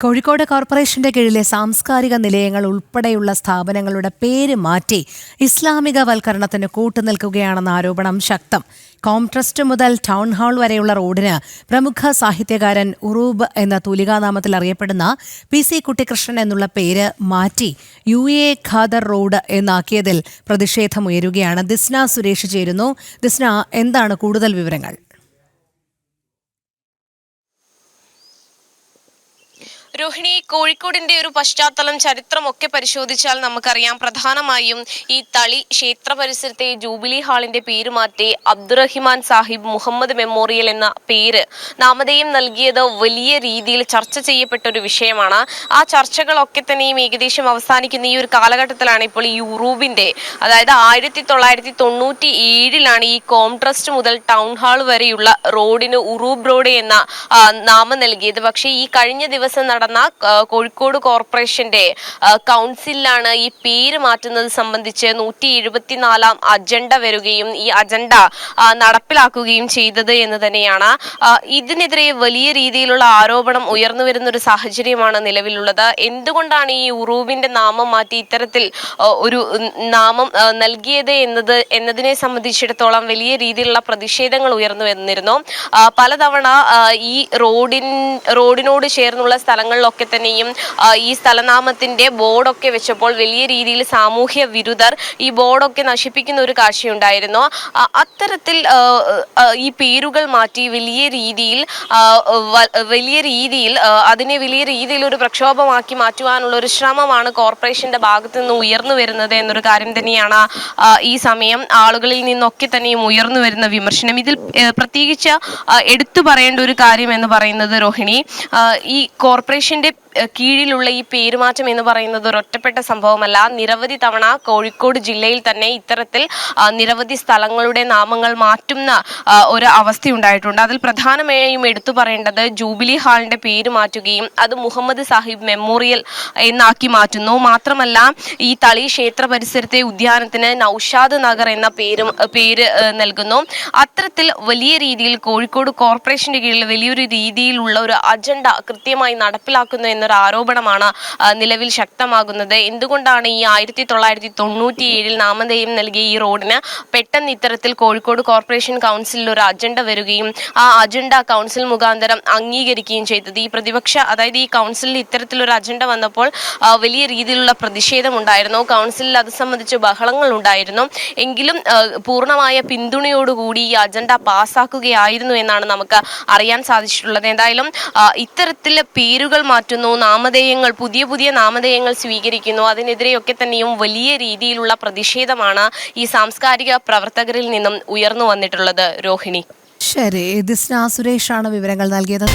കോഴിക്കോട് കോർപ്പറേഷന്റെ കീഴിലെ സാംസ്കാരിക നിലയങ്ങൾ ഉൾപ്പെടെയുള്ള സ്ഥാപനങ്ങളുടെ പേര് മാറ്റി ഇസ്ലാമികവൽക്കരണത്തിന് കൂട്ടുനിൽക്കുകയാണെന്ന ആരോപണം ശക്തം. കോംട്രസ്റ്റ് മുതൽ ടൗൺ ഹാൾ വരെയുള്ള റോഡിന് പ്രമുഖ സാഹിത്യകാരൻ ഉറൂബ് എന്ന തൂലികാനാമത്തിൽ അറിയപ്പെടുന്ന പി സി കുട്ടിക്കൃഷ്ണൻ എന്നുള്ള പേര് മാറ്റി യു എ ഖാദർ റോഡ് എന്നാക്കിയതിൽ പ്രതിഷേധമുയരുകയാണ്. ദിസ്ന സുരേഷ് ചേരുന്നു. ദിസ്ന എന്താണ് കൂടുതൽ വിവരങ്ങൾ? രോഹിണി കോഴിക്കോടിന്റെ ഒരു പശ്ചാത്തലം ചരിത്രമൊക്കെ പരിശോധിച്ചാൽ നമുക്കറിയാം പ്രധാനമായും ഈ തളി ക്ഷേത്ര പരിസരത്തെ ജൂബിലി ഹാളിന്റെ പേര് മാറ്റി അബ്ദുറഹിമാൻ സാഹിബ് മുഹമ്മദ് മെമ്മോറിയൽ എന്ന പേര് നാമധേയം നൽകിയത് വലിയ രീതിയിൽ ചർച്ച ചെയ്യപ്പെട്ട ഒരു വിഷയമാണ്. ആ ചർച്ചകളൊക്കെ തന്നെയും ഏകദേശം അവസാനിക്കുന്ന ഈ ഒരു കാലഘട്ടത്തിലാണ് ഇപ്പോൾ ഈ യൂറൂബിന്റെ അതായത് ആയിരത്തി തൊള്ളായിരത്തി തൊണ്ണൂറ്റി ഏഴിലാണ് ഈ കോംട്രസ്റ്റ് മുതൽ ടൗൺ ഹാൾ വരെയുള്ള റോഡിന് ഉറൂബ് റോഡ് എന്ന നാമം നൽകിയത്. പക്ഷേ ഈ കഴിഞ്ഞ ദിവസം നടന്ന ആ, കോഴിക്കോട് കോർപ്പറേഷന്റെ കൗൺസിലാണ് ഈ പേര് മാറ്റുന്നത് സംബന്ധിച്ച് നൂറ്റി എഴുപത്തിനാലാം അജണ്ട വരികയും ഈ അജണ്ട നടപ്പിലാക്കുകയും ചെയ്തത് എന്ന് തന്നെയാണ്. ഇതിനെതിരെ വലിയ രീതിയിലുള്ള ആരോപണം ഉയർന്നു വരുന്ന ഒരു സാഹചര്യമാണ് നിലവിലുള്ളത്. എന്തുകൊണ്ടാണ് ഈ ഉറൂബിന്റെ നാമം മാറ്റി ഇത്തരത്തിൽ ഒരു നാമം നൽകിയത് എന്നത് എന്നതിനെ സംബന്ധിച്ചിടത്തോളം വലിയ രീതിയിലുള്ള പ്രതിഷേധങ്ങൾ ഉയർന്നു വന്നിരുന്നു. പലതവണ ഈ റോഡിൻ റോഡിനോട് ചേർന്നുള്ള സ്ഥലങ്ങളിലൊക്കെ തന്നെയും ഈ സ്ഥലനാമത്തിന്റെ ബോർഡൊക്കെ വെച്ചപ്പോൾ വലിയ രീതിയിൽ സാമൂഹ്യ വിരുദ്ധർ ഈ ബോർഡൊക്കെ നശിപ്പിക്കുന്ന ഒരു കാഴ്ചയുണ്ടായിരുന്നു. അത്തരത്തിൽ ഈ പേരുകൾ മാറ്റി വലിയ രീതിയിൽ വലിയ രീതിയിൽ അതിനെ വലിയ രീതിയിൽ ഒരു പ്രക്ഷോഭമാക്കി മാറ്റുവാനുള്ള ഒരു ശ്രമമാണ് കോർപ്പറേഷന്റെ ഭാഗത്തു നിന്ന് ഉയർന്നു വരുന്നത് എന്നൊരു കാര്യം തന്നെയാണ് ഈ സമയം ആളുകളിൽ നിന്നൊക്കെ തന്നെയും ഉയർന്നു വരുന്ന വിമർശനം. ഇതിൽ പ്രത്യേകിച്ച് എടുത്തു പറയേണ്ട ഒരു കാര്യം എന്ന് പറയുന്നത് രോഹിണി ഈ ഈ കോർപ്പറേഷന്റെ കീഴിലുള്ള ഈ പേരുമാറ്റം എന്ന് പറയുന്നത് ഒരു ഒറ്റപ്പെട്ട സംഭവമല്ല. നിരവധി തവണ കോഴിക്കോട് ജില്ലയിൽ തന്നെ ഇത്തരത്തിൽ നിരവധി സ്ഥലങ്ങളുടെ നാമങ്ങൾ മാറ്റുന്ന ഒരു അവസ്ഥ ഉണ്ടായിട്ടുണ്ട്. അതിൽ പ്രധാനമായും എടുത്തു പറയേണ്ടത് ജൂബിലി ഹാളിന്റെ പേര് മാറ്റുകയും അത് മുഹമ്മദ് സാഹിബ് മെമ്മോറിയൽ എന്നാക്കി മാറ്റുന്നു. മാത്രമല്ല ഈ തളി ക്ഷേത്ര പരിസരത്തെ ഉദ്യാനത്തിന് നൌഷാദ് നഗർ എന്ന പേരും പേര് നൽകുന്നു. അത്തരത്തിൽ വലിയ രീതിയിൽ കോഴിക്കോട് കോർപ്പറേഷന്റെ കീഴിൽ വലിയൊരു രീതിയിലുള്ള ഒരു അജണ്ട കൃത്യമായി നടപ്പിലാക്കുന്നു എന്നൊരു ആരോപണമാണ് നിലവിൽ ശക്തമാകുന്നത്. എന്തുകൊണ്ടാണ് ഈ ആയിരത്തി തൊള്ളായിരത്തി തൊണ്ണൂറ്റി ഏഴിൽ നാമധേയം നൽകിയ ഈ റോഡിന് പെട്ടെന്ന് ഇത്തരത്തിൽ കോഴിക്കോട് കോർപ്പറേഷൻ കൗൺസിലിൽ ഒരു അജണ്ട വരികയും ആ അജണ്ട കൗൺസിൽ മുഖാന്തരം അംഗീകരിക്കുകയും ചെയ്തത്? ഈ പ്രതിപക്ഷ അതായത് ഈ കൗൺസിലിൽ ഇത്തരത്തിലൊരു അജണ്ട വന്നപ്പോൾ വലിയ രീതിയിലുള്ള പ്രതിഷേധം ഉണ്ടായിരുന്നു. കൗൺസിലിൽ അത് സംബന്ധിച്ച് ബഹളങ്ങൾ ഉണ്ടായിരുന്നു. എങ്കിലും പൂർണമായ പിന്തുണയോടുകൂടി ഈ അജണ്ട പാസ്സാക്കുകയായിരുന്നു എന്നാണ് നമുക്ക് അറിയാൻ സാധിച്ചിട്ടുള്ളത്. എന്തായാലും ഇത്തരത്തിലെ ഇത്തരത്തിൽ മാറ്റുന്നു നാമധേയങ്ങൾ പുതിയ പുതിയ നാമധേയങ്ങൾ സ്വീകരിക്കുന്നു. അതിനെതിരെയൊക്കെ തന്നെയും വലിയ രീതിയിലുള്ള പ്രതിഷേധമാണ് ഈ സാംസ്കാരിക പ്രവർത്തകരിൽ നിന്നും ഉയർന്നു വന്നിട്ടുള്ളത്. രോഹിണി. ശരി ദിസ്ന സുരേഷാണ് വിവരങ്ങൾ നൽകിയത്.